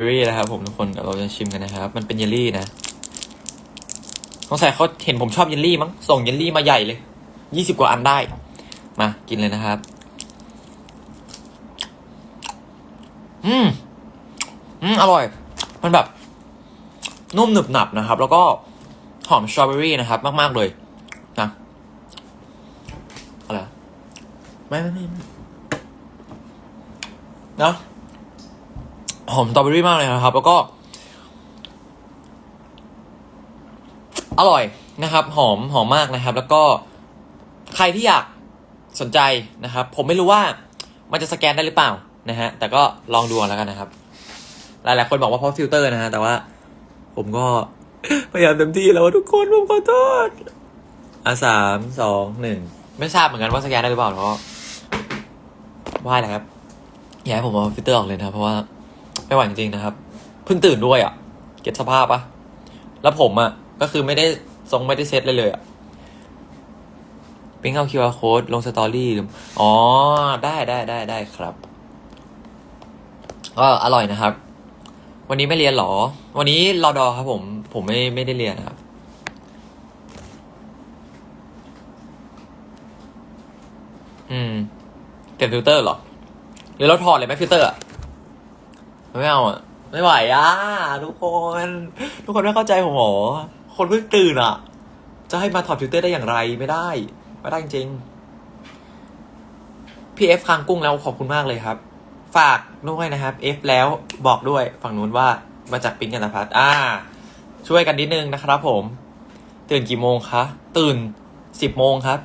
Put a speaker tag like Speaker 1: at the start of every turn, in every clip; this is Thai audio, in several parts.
Speaker 1: เยลลี่นะครับผมทุกคนเดี๋ยวเราจะชิมกันนะครับ มันเป็นเยลลี่นะสงสัยเขาเห็นผมชอบเยลลี่มั้งส่งเยลลี่มาใหญ่เลยยี่สิบกว่าอันได้ มากินเลยนะครับ อืมอืมอร่อย มันแบบ นุ่มหนึบหนับนะครับ แล้วก็หอมสตรอเบอรี่นะครับ มาก ๆ เลยนะอะไรไม่ไม่ไม่เนอะ หอมสตรอเบอรี่มากเลยนะครับ แล้วก็ อร่อยนะครับ หอมหอมมากนะครับ แล้วก็ใครที่อยากสนใจนะครับ ผมไม่รู้ว่ามันจะสแกนได้หรือเปล่านะฮะ แต่ก็ลองดูก่อนแล้วกันนะครับ หลายๆคนบอกว่าเพราะฟิลเตอร์นะฮะ แต่ว่า ผมก็พยายามเต็มที่แล้วทุกคนผมขอโทษอะสามสองหนึ่งไม่ทราบเหมือนกันว่าสแกนได้หรือเปล่าเพราะว่าอะไรครับ อย่าให้ผมเอาฟิลเตอร์ออกเลยนะครับเพราะว่า ไม่ไหวจริงๆนะครับ เพิ่งตื่นด้วยอะ เก็ตสภาพปะแล้วผมอะ ก็คือไม่ได้ทรงไม่ได้เซตเลยเลยอะปิ้งเอา QR code ลงสตอรี่อ๋อ ได้ได้ได้ได้ครับ ก็อร่อยนะครับ วันนี้ไม่เรียนหรอ วันนี้รอดอครับผม ผมไม่ไม่ได้เรียนครับ อืม เปลี่ยนฟิลเตอร์หรอ หรือเราถอดเลยไหมฟิลเตอร์อะ ไม่เอาอะไม่ไหวอะทุกคน ทุกคนไม่เข้าใจผมหรอคนเพิ่งตื่นอะ จะให้มาถอดฟิลเตอร์ได้อย่างไรไม่ได้ ไม่ได้จริงพี่เอฟคางกุ้งแล้วขอบคุณมากเลยครับ ฝากด้วยนะครับ F แล้วบอกด้วยฝั่งนู้นว่ามาจากปิงกันตพัฒอ่า ช่วยกันนิดนึงนะครับผม ตื่นกี่โมงคะ ตื่นสิบโมงครับ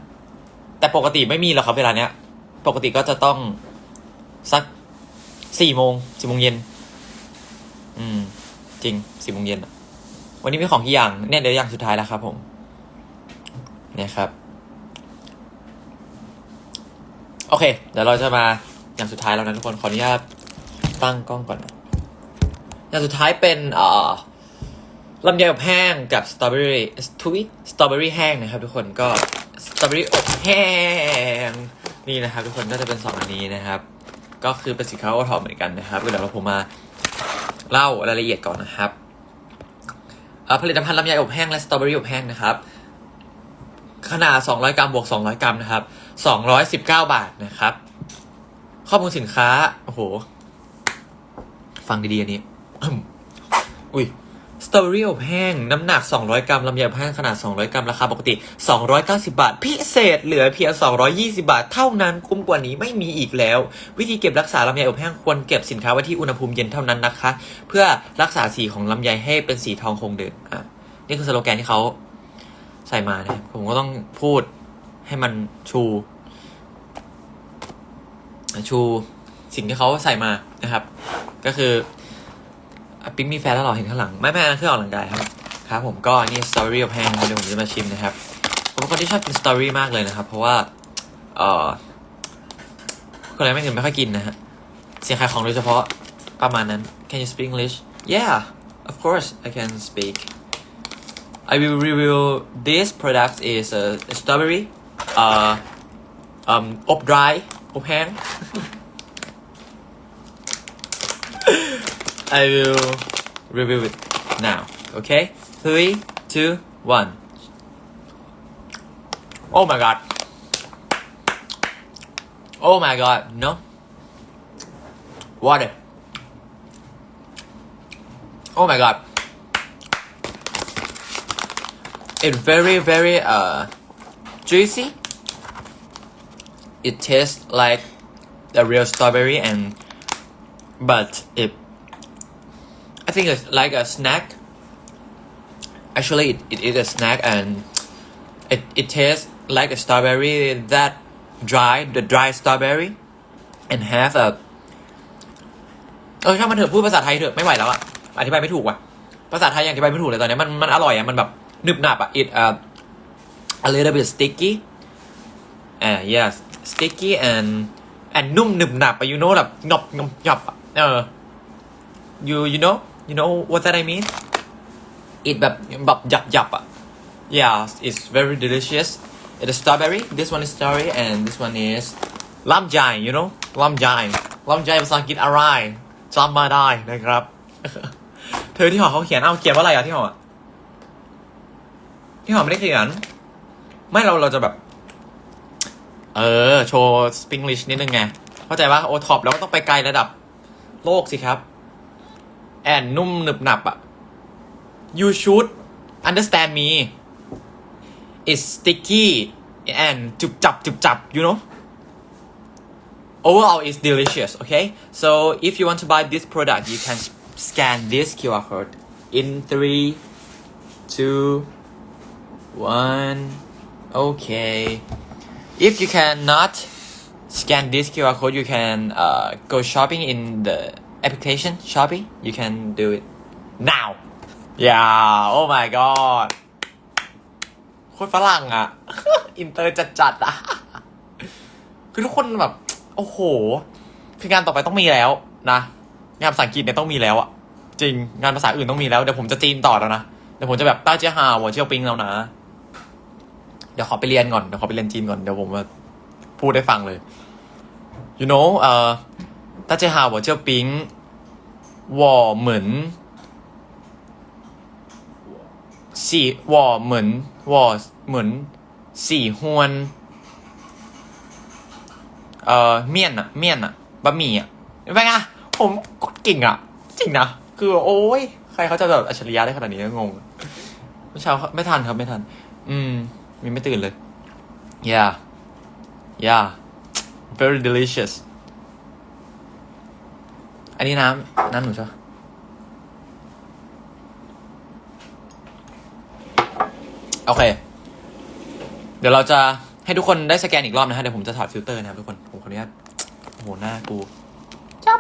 Speaker 1: แต่ปกติไม่มีหรอกครับเวลาเนี้ย ปกติก็จะต้องสักสี่โมงสี่โมงเย็น อืม จริงสี่โมงเย็นวันนี้มีของกี่อย่างเนี่ยเดี๋ยวอย่างสุดท้ายแล้วครับ ผม เนี่ยครับ โอเค เดี๋ยวเราจะมาอย่างสุดท้ายแล้วนะทุกคนขออนุญาตตั้งกล้องก่อนนะอย่างสุดท้ายเป็นเอ่อลำไยอบแห้งกับสตรอเบอรี่ทวีสตรอเบอรี่แห้งนะครับ ทุกคนก็สตรอเบอรี่อบแห้งนี่นะครับ ทุกคนก็จะเป็นสองอันนี้นะครับ ก็คือเป็นสินค้าโอทอปเหมือนกันนะครับเดี๋ยวเราผมมา เล่ารายละเอียดก่อนนะครับผลิตภัณฑ์ลำไยอบแห้งและสตรอเบอรี่อบแห้งนะครับ ขนาด 200 กรัมบวก 200 กรัมนะครับ 219 บาทนะครับ ข้อมูลสินค้า โอ้โห ฟังดีๆอันนี้อุ้ย สตรอเบอรี่อบแห้ง น้ำหนัก 200 กรัมลำไยอบแห้งขนาด 200 กรัม ราคาปกติ 290 บาท พิเศษเหลือเพียง 220 บาท เท่านั้นคุ้มกว่านี้ไม่มีอีกแล้ว วิธีเก็บรักษาลำไยอบแห้งควรเก็บสินค้าไว้ที่อุณหภูมิเย็นเท่านั้นนะคะ เพื่อรักษาสีของลำไยให้เป็นสีทองคงเดิมอะนี่คือสโลแกนที่เขาใส่มานะผมก็ต้องพูดให้มันชู ชูสิ่งที่เขาใส่มานะครับ ก็คือ ปิ๊งมีแฟนแล้วเหรอเห็นข้างหลัง ไม่ไม่อันนนคือออกกำลังกายครับ ครับผมก็นี่สตอรี่ of แห้งเดี๋ยวผมจะมาชิมนะครับ ผมเป็นคนที่ชอบกินสตอรี่มากเลยนะครับ เพราะว่า เอ่อคนอะไรไม่อื่นไม่ค่อยกินนะฮะ เสียงขายของโดยเฉพาะประมาณนั้น Can you speak English Yeah of course I can speak I will review this product is a strawberry uh um อบ dry อบแห้ง I will review it now okay? Three two one. Oh my god. Oh my god no. Water. Oh my god. It's very very uh juicy. It tastes like the real strawberry and but it I think it's like a snack actually it, it is a snack and it, it tastes like a strawberry that dry the dry strawberry and have a เออช่างมันเถอะพูดภาษาไทยเถอะไม่ไหวแล้วอะอธิบายไม่ถูกว่ะภาษาไทยยังอธิบายไม่ถูกเลยตอนนี้มันมันอร่อยอะมันแบบหนึบหนับอะ it uh, a little bit sticky uh yes sticky and and นุ่มหนึบหนับอะ you know แบบหงบหงบหยบอะเออ you you know you know what that I mean it แบบแบบหยับหยับอะ yeah it's very delicious it is strawberry this one is strawberry and this one is ลำไย you know ลำไยลำไยภาษาอังกฤษอะไรจำมาได้นะครับ เธอที่หอเขาเขียนเอ้าเขียนว่าอะไรอะที่หออะที่หอไม่ได้เขียน ไม่เราเราจะแบบ เออ โชว์สปริงลิชนิดนึงไง เข้าใจว่าโอท็อปแล้วก็ต้องไปไกลระดับโลกสิครับ แอนนุ่มหนึบหนับอะ you should understand me it's sticky and จุบจับจุบจับ you know overall it's delicious okay so if you want to buy this product you can scan this QR code in three two one okay if you cannot scan this QR code you can uh, go shopping in the application Shopee you can do it now yeah oh my god โคตรฝรั่งอะ อินเตอร์จัดๆอะ คือทุกคนแบบ โอ้โห คืองานต่อไปต้องมีแล้วนะ งานภาษาอังกฤษเนี่ยต้องมีแล้วอะ จริง งานภาษาอื่นต้องมีแล้ว เดี๋ยวผมจะจีนต่อแล้วนะ เดี๋ยวผมจะแบบต้าเจียฮาหัวเจียวปิงแล้วนะ เดี๋ยวขอไปเรียนก่อน เดี๋ยวขอไปเรียนจีนก่อน เดี๋ยวผมมาพูดให้ฟังเลย you know เอ่อ 大家好我叫冰我们喜我们我们喜欢เอ่อเมี่ยนอะเมี่ยนอะบะหมี่อะเป็นไงผมเก่งอะจริงนะคือโอ้ยใครเขาจะแบบอัจฉริยะได้ขนาดนี้ก็งงเมื่อเช้าไม่ทันครับไม่ทัน อืมมีไม่ตื่นเลย yeah yeah very delicious อั นนี้น้ำน้ำหนูใช่ปะโอเค เดี๋ยวเราจะให้ทุกคนได้สแกนอีกรอบนะฮะ เดี๋ยวผมจะถอดฟิลเตอร์นะครับทุกคน ผมขออนุญาตโอ้โหหน้ากูจับ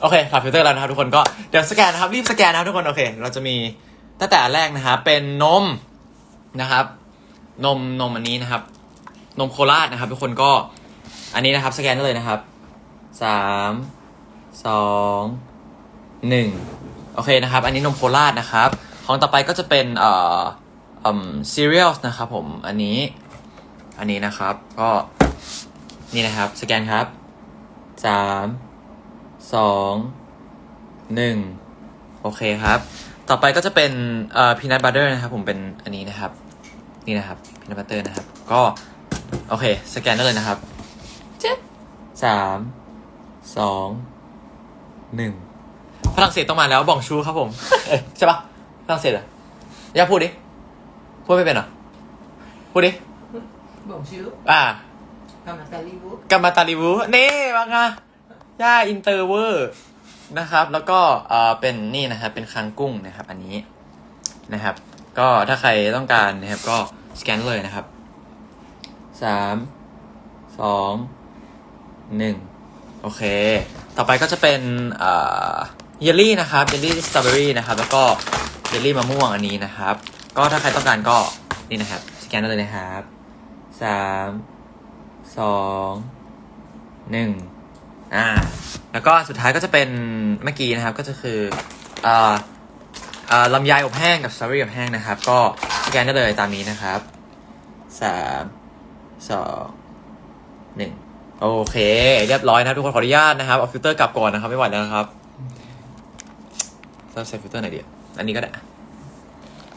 Speaker 1: โอเคถอดฟิลเตอร์แล้วนะครับทุกคนก็เดี๋ยวสแกนนะครับ รีบสแกนนะครับทุกคน โอเค เราจะมีตั้งแต่อันแรกนะครับเป็นนมนะครับ นมนมอันนี้นะครับ นมโคราชนะครับ ทุกคนก็ อันนี้นะครับ สแกนได้เลยนะครับสาม สองหนึ่งโอเคนะครับ อันนี้นมโคราชนะครับ ของต่อไปก็จะเป็นเอ่ออืมซีเรียลนะครับผม อันนี้ อันนี้นะครับ ก็ นี่นะครับ สแกนครับสามสองหนึ่งโอเคครับ ต่อไปก็จะเป็นเอ่อพีนัทบัตเตอร์นะครับ ผมเป็นอันนี้นะครับ นี่นะครับพีนัทบัตเตอร์นะครับ ก็ โอเค สแกนได้เลยนะครับเจ็ดสามสอง หนึ่งฝรั่งเศสต้องมาแล้วบองชูครับผมเอ้ยใช่ปะฝรั่งเศสเหรอย่าพูดดิ พูดไม่เป็นเหรอ พูดดิ
Speaker 2: บอกชื่อ
Speaker 1: อ่า
Speaker 2: กำลังตาลีวุฒ
Speaker 1: กัมมาตาลิวูเน่บ้างอะย่าอินเตอร์เวอร์นะครับ แล้วก็เออเป็นนี่นะครับเป็นคางกุ้งนะครับ อันนี้นะครับ ก็ถ้าใครต้องการนะครับก็สแกนเลยนะครับสามสองหนึ่งโอเค ต่อไปก็จะเป็นเยลลี่นะครับเยลลี่สตรอเบอรี่นะครับ แล้วก็เยลลี่มะม่วงอันนี้นะครับ ก็ถ้าใครต้องการก็นี่นะครับสแกนได้เลยนะครับสามสองหนึ่งอ่าแล้วก็สุดท้ายก็จะเป็นเมื่อกี้นะครับก็จะคืออ่อเอ่อลำไยอบแห้งกับสตรอเบอรี่อบแห้งนะครับ ก็สแกนได้เลยตามนี้นะครับสามสองหนึ่ง โอเค เรียบร้อยนะครับทุกคนขออนุญาตนะครับเอาฟิลเตอร์กลับก่อนนะครับ ไม่ไหวแล้วนะครับต้องใส่ฟิลเตอร์ไหนดีอะอันนี้ก็ได้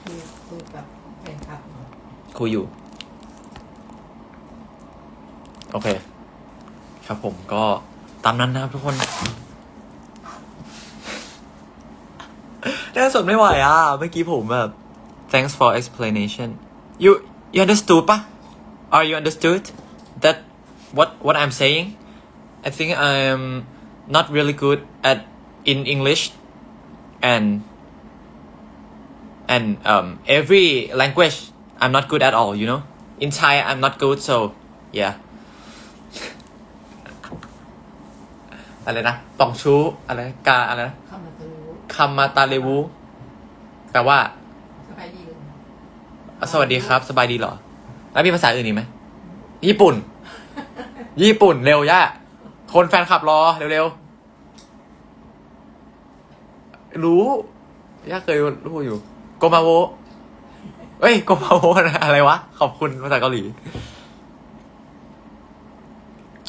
Speaker 2: คุยคุยกับแฟนคลับเนอะ
Speaker 1: คุยอยู่ โอเค ครับผมก็ตามนั้นนะครับทุกคนน่สดไม่ไหวอะ เมื่อกี้ผมแบบ thanks for explanation you you understood ปะ are you understood that what what I'm saying I think I'm not really good at in English and and um, every language I'm not good at all you know in Thai I'm not good so yeah อะไรนะตองชูอะไรกาอะไรนะ
Speaker 2: เข้ามาตาลีวุฒ
Speaker 1: คำมาตาเลวูแปลว่า
Speaker 2: สบายดีเลย
Speaker 1: อะสวัสดีครับ สบายดีเหรอ แล้วมีภาษาอื่นอีกไหม ญี่ปุ่น ญี่ปุ่นเร็วย่าคนแฟนคลับรอเร็วๆ รู้ย่าเคยรู้อยู่ โกมาโวเอ้ย โกมาโวนะอะไรวะ ขอบคุณภาษาเกาหลี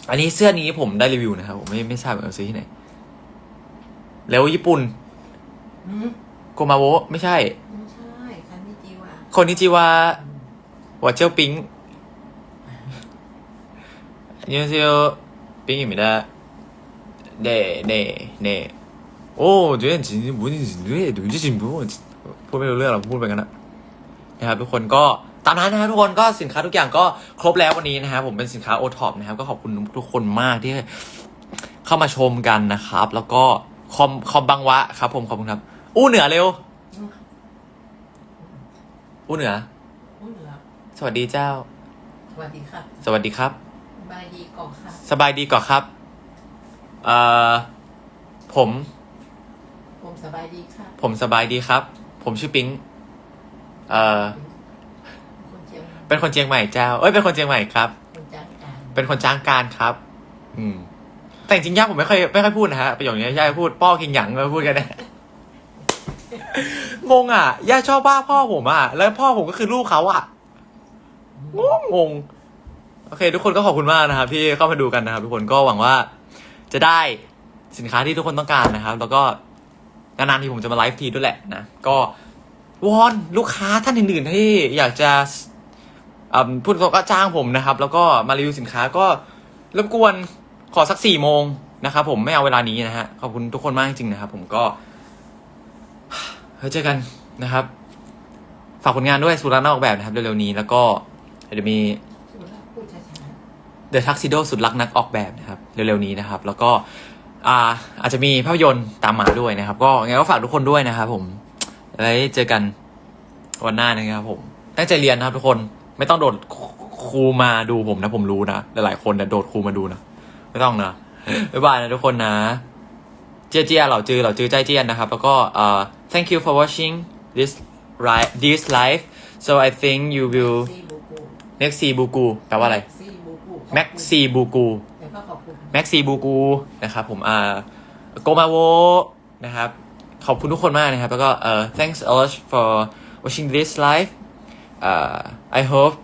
Speaker 1: อันนี้เสื้อนี้ผมได้รีวิวนะครับ ผมไม่ไม่ทราบเอาซื้อที่ไหนเร็วญี่ปุ่นโกมาโวไม่ใช่
Speaker 2: ไม่ใช่คันนิจิวะ
Speaker 1: คนนิจิวะ
Speaker 2: วัด
Speaker 1: เจ้าปิง 안녕하세 요. 빙입니 다. 네, 네, 네. 오, 저는 진짜 뭔지 눈에 눈치 진 부. พูดไม่รู้เรื่องะทุกคนก็ตามนั้นนะครับทุกคนก็สินค้าทุกอย่างก็ครบแล้ววันนี้นะครับผมเป็นสินค้าโอท็อปนะครับก็ขอบคุณทุกคนมากที่เข้ามาชมกันนะครับ แล้วก็คอมคอมบังวะครับ ผมขอบคุณครับ อู้เหนือเร็ว
Speaker 2: อู้
Speaker 1: เหนือ
Speaker 2: พูนอ
Speaker 1: สวัสดีเจ้า
Speaker 2: สวัสดีครับ
Speaker 1: สวัสดีครับ
Speaker 2: บายดีก่อนค่ะ
Speaker 1: สบายดีก่อนครับ เอ่อ ผม
Speaker 2: ผมสบายดีค่ะ
Speaker 1: ผมสบายดีครับ ผมชื่อปิงเอ่อ
Speaker 2: คนเจียง
Speaker 1: เป็นคนเชียงใหม่เจ้า เอ้ย เป็นคนเชียงใหม่ครับ
Speaker 2: คนจ้างการ
Speaker 1: เป็นคนจ้างการครับ อืม แต่จริงๆย่าผมไม่ค่อยไม่ค่อยพูดนะฮะประโยคนี้ย่าพูดป้อคิงหยังมาพูดกันนะ งงอะย่าชอบบ้าพ่อผมอะ แล้วพ่อผมก็คือลูกเขาอะ งงงงโอเค ทุกคนก็ขอบคุณมากนะครับ ที่เข้ามาดูกันนะครับ ทุกคนก็หวังว่าจะได้สินค้าที่ทุกคนต้องการนะครับ แล้วก็นานๆที่ผมจะมาไลฟ์ทีด้วยแหละนะ ก็วอนลูกค้าท่านอื่นๆที่อยากจะพูดตรงก็จ้างผมนะครับ แล้วก็มารีวิวสินค้าก็รบกวนขอสักสี่โมงนะครับผมไม่เอาเวลานี้นะฮะขอบคุณทุกคนมากจริงๆนะครับ ผมก็เจอกันนะครับ ฝากผลงานด้วยสุรานออกแบบนะครับเร็วๆนี้แล้วก็เดี๋ยวมี The Tuxedo สุดรักนักออกแบบนะครับ เร็วๆนี้นะครับ แล้วก็อ่าอาจจะมีภาพยนตร์ตามมาด้วยนะครับ ก็ยังไงก็ฝากทุกคนด้วยนะครับผมไว้เจอกันวันหน้านะครับผมตั้งใจเรียนนะครับทุกคนไม่ต้องโดดครูมาดูผมนะผมรู้นะหลายๆคนเนี่ยโดดครูมาดูนะไม่ต้องนะบ๊ายบายนะทุกคนนะ เจียเจียเหล่าจือเหล่าจือใจเจียนนะครับ แล้วก็เอ่อ thank you for watching this right this live so I think you
Speaker 2: ๆ
Speaker 1: will
Speaker 2: ซีบูกู
Speaker 1: next see บูกูแปลว่าอะไร
Speaker 2: ซีบูกู
Speaker 1: แม็กซีบูกู
Speaker 2: แล้วก็ขอบคุณ
Speaker 1: แม็กซีบูกูนะครับผมอ่าโกมาโวนะครับ ขอบคุณทุกคนมากนะครับ แล้วก็เอ่อ thanks a lot for watching this live uh, I hope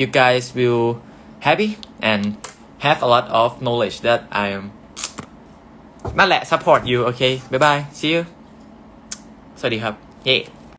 Speaker 1: you guys will happy and have a lot of knowledge that I am นั่นแหละ support you okay bye bye see you สวัสดีครับ เย้